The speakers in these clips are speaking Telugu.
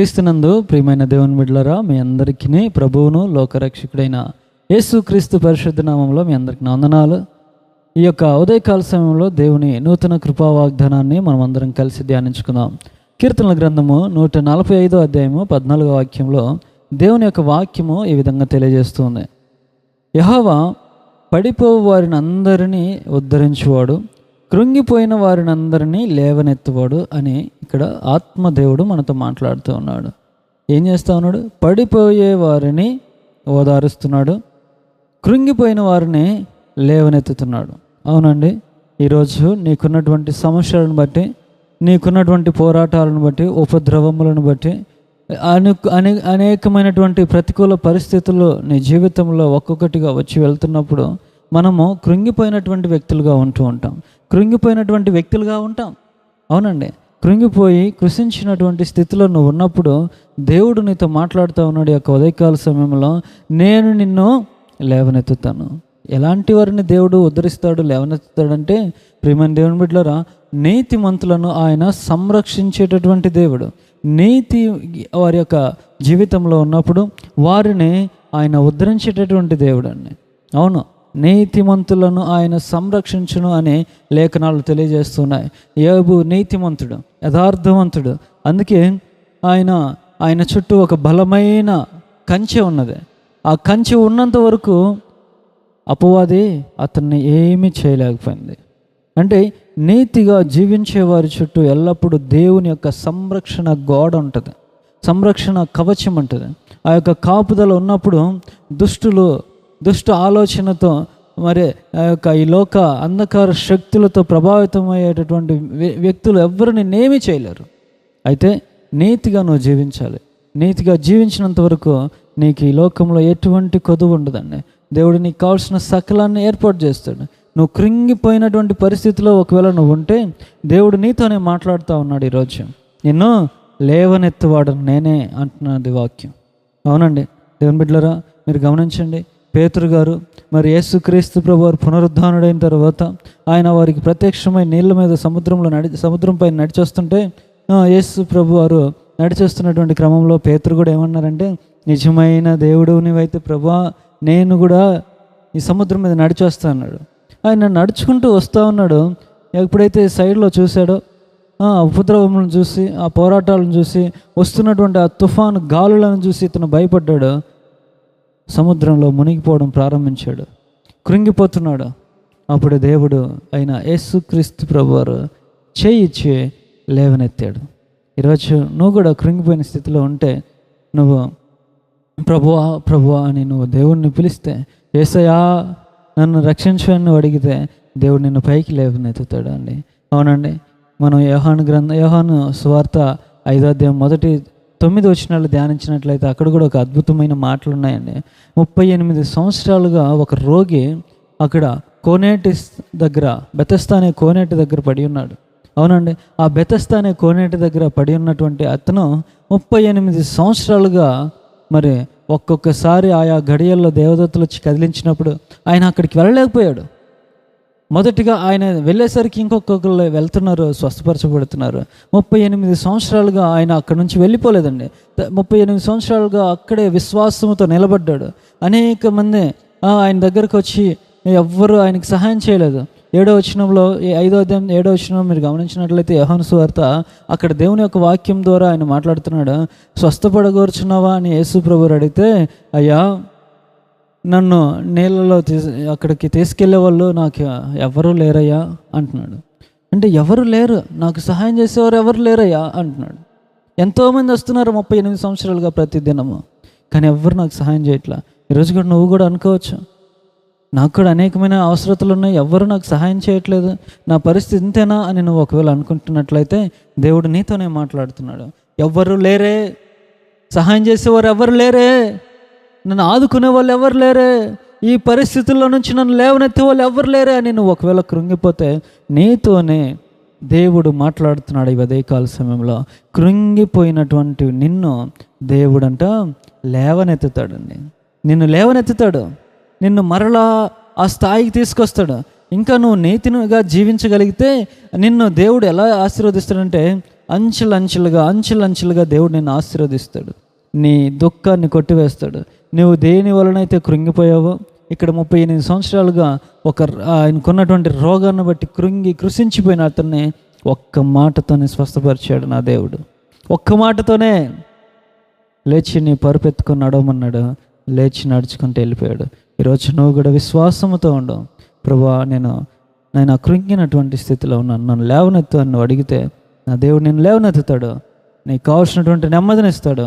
క్రీస్తునందు ప్రియమైన దేవుని బిడ్డలరా మీ అందరికీ ప్రభువును లోకరక్షకుడైన యేసు క్రీస్తు పరిశుద్ధ నామంలో మీ అందరికి వందనాలు. ఈ యొక్క ఉదయకాల సమయంలో దేవుని నూతన కృపా వాగ్దానాన్ని మనం అందరం కలిసి ధ్యానించుకుందాం. కీర్తనల గ్రంథము నూట నలభై ఐదో అధ్యాయము పద్నాలుగో వాక్యంలో దేవుని యొక్క వాక్యము ఈ విధంగా తెలియజేస్తుంది. యహోవా పడిపోవు వారిని అందరినీ ఉద్ధరించువాడు. కృంగిపోయిన వారినందరినీ లేవనెత్తువాడు అని ఇక్కడ ఆత్మదేవుడు మనతో మాట్లాడుతూ ఉన్నాడు. ఏం చేస్తా ఉన్నాడు? పడిపోయే వారిని ఓదారుస్తున్నాడు. కృంగిపోయిన వారిని లేవనెత్తుతున్నాడు. అవునండి ఈరోజు నీకున్నటువంటి సమస్యలను బట్టి నీకున్నటువంటి పోరాటాలను బట్టి ఉపద్రవములను బట్టి అనే అనే అనేకమైనటువంటి ప్రతికూల పరిస్థితులు నీ జీవితంలో ఒక్కొక్కటిగా వచ్చి వెళ్తున్నప్పుడు మనము కృంగిపోయినటువంటి వ్యక్తులుగా ఉంటూ ఉంటాం. కృంగిపోయినటువంటి వ్యక్తులుగా ఉంటాం. అవునండి. కృంగిపోయి కృషించినటువంటి స్థితిలో నువ్వు ఉన్నప్పుడు దేవుడు నీతో మాట్లాడుతూ ఉన్నాడు యొక్క ఉదయకాల సమయంలో నేను నిన్ను లేవనెత్తుతాను. ఎలాంటి వారిని దేవుడు ఉద్ధరిస్తాడు లేవనెత్తుతాడంటే ప్రియమైన దేవుని బిడ్డలరా నీతిమంతులను ఆయన సంరక్షించేటటువంటి దేవుడు. నీతి వారి యొక్క జీవితంలో ఉన్నప్పుడు వారిని ఆయన ఉద్ధరించేటటువంటి దేవుడు అండి. అవును. నీతిమంతులను ఆయన సంరక్షించును అనే లేఖనాలు తెలియజేస్తున్నాయి. యోబు నీతిమంతుడు యథార్థవంతుడు. అందుకే ఆయన ఆయన చుట్టూ ఒక బలమైన కంచె ఉన్నది. ఆ కంచె ఉన్నంత వరకు అపవాది అతన్ని ఏమీ చేయలేకపోయింది. అంటే నీతిగా జీవించే వారి చుట్టూ ఎల్లప్పుడూ దేవుని యొక్క సంరక్షణ గోడ ఉంటుంది. సంరక్షణ కవచం ఉంటుంది. ఆ యొక్క కాపుదల ఉన్నప్పుడు దుష్టులు దుష్ట ఆలోచనతో మరి ఆ యొక్క ఈ లోక అంధకార శక్తులతో ప్రభావితమయ్యేటటువంటి వ్య- వ్యక్తులు ఎవ్వరు నిన్నేమీ చేయలేరు. అయితే నీతిగా నువ్వు జీవించాలి. నీతిగా జీవించినంత వరకు నీకు ఈ లోకంలో ఎటువంటి కొదువు ఉండదండి. దేవుడు నీకు కావాల్సిన సకలాన్ని ఏర్పాటు చేస్తాడు. నువ్వు కృంగిపోయినటువంటి పరిస్థితిలో ఒకవేళ నువ్వు ఉంటే దేవుడు నీతోనే మాట్లాడుతూ ఉన్నాడు ఈరోజు నిన్ను లేవనెత్తువాడు నేనే అంటున్నది వాక్యం. అవునండి. దేవుని బిడ్డలరా మీరు గమనించండి. పేతురు గారు మరి యేసుక్రీస్తు ప్రభు వారు పునరుద్ధానుడైన తర్వాత ఆయన వారికి ప్రత్యక్షమై నీళ్ళ మీద సముద్రంలో నడి సముద్రం పైన నడిచొస్తుంటే యేసు ప్రభు వారు నడిచొస్తున్నటువంటి క్రమంలో పేతురు కూడా ఏమన్నారంటే నిజమైన దేవుడు నీవైతే ప్రభా నేను కూడా ఈ సముద్రం మీద నడిచొస్తా అన్నాడు. ఆయన నడుచుకుంటూ వస్తూ ఉన్నాడు. ఎప్పుడైతే సైడ్లో చూశాడో ఉపద్రవములను చూసి ఆ పోరాటాలను చూసి వస్తున్నటువంటి ఆ తుఫాను గాలులను చూసి ఇతను భయపడ్డాడు. సముద్రంలో మునిగిపోవడం ప్రారంభించాడు. కృంగిపోతున్నాడు. అప్పుడు దేవుడు అయిన యేసుక్రీస్తు ప్రభువారు చేయి ఇచ్చి లేవనెత్తాడు. ఈరోజు నువ్వు కూడా కృంగిపోయిన స్థితిలో ఉంటే నువ్వు ప్రభువా ప్రభువా అని నువ్వు దేవుణ్ణి పిలిస్తే ఏసయా నన్ను రక్షించు అని నువ్వు అడిగితే దేవుడు నిన్ను పైకి లేవనెత్తుతాడు అండి అవునండి. మనం యోహాను గ్రంథ యోహాను స్వార్థ ఐదో అధ్యాయం మొదటి తొమ్మిది వచ్చినాలు ధ్యానించినట్లయితే అక్కడ కూడా ఒక అద్భుతమైన మాటలు ఉన్నాయండి ముప్పై ఎనిమిది సంవత్సరాలుగా ఒక రోగి అక్కడ కోనేటి దగ్గర బెతస్తా అనే కోనేటి దగ్గర పడి ఉన్నాడు. అవునండి ఆ బెతస్తా అనే కోనేటి దగ్గర పడి ఉన్నటువంటి అతను ముప్పై ఎనిమిది సంవత్సరాలుగా మరి ఒక్కొక్కసారి ఆయా గడియల్లో దేవదత్తులు వచ్చి కదిలించినప్పుడు ఆయన అక్కడికి వెళ్ళలేకపోయాడు. మొదటిగా ఆయన వెళ్ళేసరికి ఇంకొకరు వెళ్తున్నారు స్వస్థపరచబడుతున్నారు. ముప్పై ఎనిమిది సంవత్సరాలుగా ఆయన అక్కడి నుంచి వెళ్ళిపోలేదండి. ముప్పై ఎనిమిది సంవత్సరాలుగా అక్కడే విశ్వాసంతో నిలబడ్డాడు. అనేక మంది ఆయన దగ్గరకు వచ్చి ఎవ్వరు ఆయనకి సహాయం చేయలేదు. ఏడో వచనంలో ఐదో అధ్యాయం ఏడో వచనం మీరు గమనించినట్లయితే యహోను సువార్త అక్కడ దేవుని యొక్క వాక్యం ద్వారా ఆయన మాట్లాడుతున్నాడు. స్వస్థపడగోర్చున్నావా? అని యేసు ప్రభు అడిగితే అయ్యా నన్ను నీళ్ళలో తీ అక్కడికి తీసుకెళ్ళే వాళ్ళు నాకు ఎవరు లేరయ్యా అంటున్నాడు. అంటే ఎవరు లేరు? నాకు సహాయం చేసేవారు ఎవరు లేరయ్యా అంటున్నాడు. ఎంతోమంది వస్తున్నారు ముప్పై ఎనిమిది సంవత్సరాలుగా ప్రతి దినము. కానీ ఎవరు నాకు సహాయం చేయట్లా? ఈరోజు కూడా నువ్వు కూడా అనుకోవచ్చు. నాకు కూడా అనేకమైన అవసరతలు ఉన్నాయి. ఎవ్వరు నాకు సహాయం చేయట్లేదు? నా పరిస్థితి ఇంతేనా అని నువ్వు ఒకవేళ అనుకుంటున్నట్లయితే దేవుడు నీతోనే మాట్లాడుతున్నాడు. ఎవ్వరు లేరే? సహాయం చేసేవారు ఎవరు లేరే? నన్ను ఆదుకునే వాళ్ళు ఎవరు లేరే? ఈ పరిస్థితుల్లో నుంచి నన్ను లేవనెత్తే వాళ్ళు ఎవరు లేరే అని నువ్వు ఒకవేళ కృంగిపోతే నీతోనే దేవుడు మాట్లాడుతున్నాడు ఈ ఉదయకాల సమయంలో. కృంగిపోయినటువంటి నిన్ను దేవుడంట లేవనెత్తుతాడండి నిన్ను లేవనెత్తుతాడు. నిన్ను మరలా ఆ స్థాయికి తీసుకొస్తాడు. ఇంకా నువ్వు నీతిగా జీవించగలిగితే నిన్ను దేవుడు ఎలా ఆశీర్వదిస్తాడంటే అంచెలంచెలుగా అంచెలంచెలుగా దేవుడు నిన్ను ఆశీర్వదిస్తాడు. నీ దుఃఖాన్ని కొట్టివేస్తాడు. నువ్వు దేని వలనైతే కృంగిపోయావో ఇక్కడ ముప్పై ఎనిమిది సంవత్సరాలుగా ఒక ఆయనకున్నటువంటి రోగాన్ని బట్టి కృంగి కృషించిపోయిన అతన్ని ఒక్క మాటతోనే స్వస్థపరిచాడు నా దేవుడు. ఒక్క మాటతోనే లేచి నీ పరుపెత్తుకొని నడవమన్నాడు లేచి నడుచుకుంటూ వెళ్ళిపోయాడు. ఈరోజు నువ్వు కూడా విశ్వాసముతో ఉండవు ప్రభా నేను నేను కృంగినటువంటి స్థితిలో ఉన్నాను. నన్ను లేవనెత్తు అని నువ్వు అడిగితే నా దేవుడు నేను లేవనెత్తుతాడు. నీకు కావాల్సినటువంటి నెమ్మదినిస్తాడు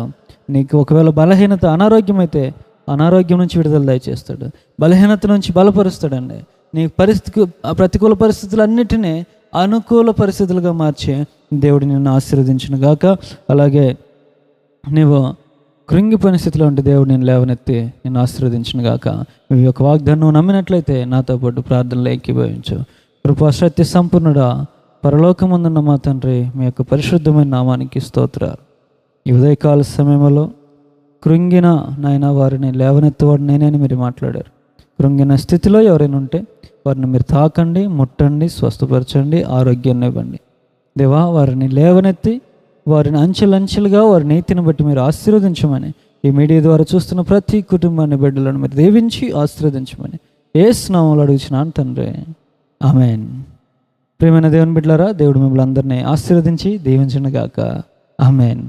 నీకు ఒకవేళ బలహీనత అనారోగ్యం అయితే అనారోగ్యం నుంచి విడుదల దయచేస్తాడు. బలహీనత నుంచి బలపరుస్తాడండి. నీ పరిస్థితి ప్రతికూల పరిస్థితులన్నిటినీ అనుకూల పరిస్థితులుగా మార్చి దేవుడు నిన్ను ఆశీర్వదించిన గాక. అలాగే నీవు కృంగిపోయిన స్థితిలో ఉంటే దేవుడు నేను లేవనెత్తి నేను ఆశీర్వదించిన గాక. మీ యొక్క వాగ్దానం నమ్మినట్లయితే నాతో పాటు ప్రార్థనలు ఏకీభవించు. కృపా సత్య సంపూర్ణుడా పరలోకముందున్న మా తండ్రి మీ యొక్క పరిశుద్ధమైన నామానికి స్తోత్రాలు. ఈ ఉదయకాల సమయంలో కృంగిన నాయన వారిని లేవనెత్తువాడు నేనని మీరు మాట్లాడారు. కృంగిన స్థితిలో ఎవరైనా ఉంటే వారిని మీరు తాకండి ముట్టండి స్వస్థపరచండి ఆరోగ్యాన్ని ఇవ్వండి. దేవా వారిని లేవనెత్తి వారిని అంచెలంచెలుగా వారి నీతిని బట్టి మీరు ఆశీర్వదించమని ఈ మీడియా ద్వారా చూస్తున్న ప్రతి కుటుంబాన్ని బిడ్డలను మీరు దీవించి ఆశీర్వదించమని ఏ స్నామంలో అడుగుచున్నాను తండ్రి. ఆమెన్. ప్రేమైన దేవుని బిడ్డలారా దేవుడు మిమ్మల్ని అందరినీ ఆశీర్వదించి దీవించను గాక. ఆమెన్.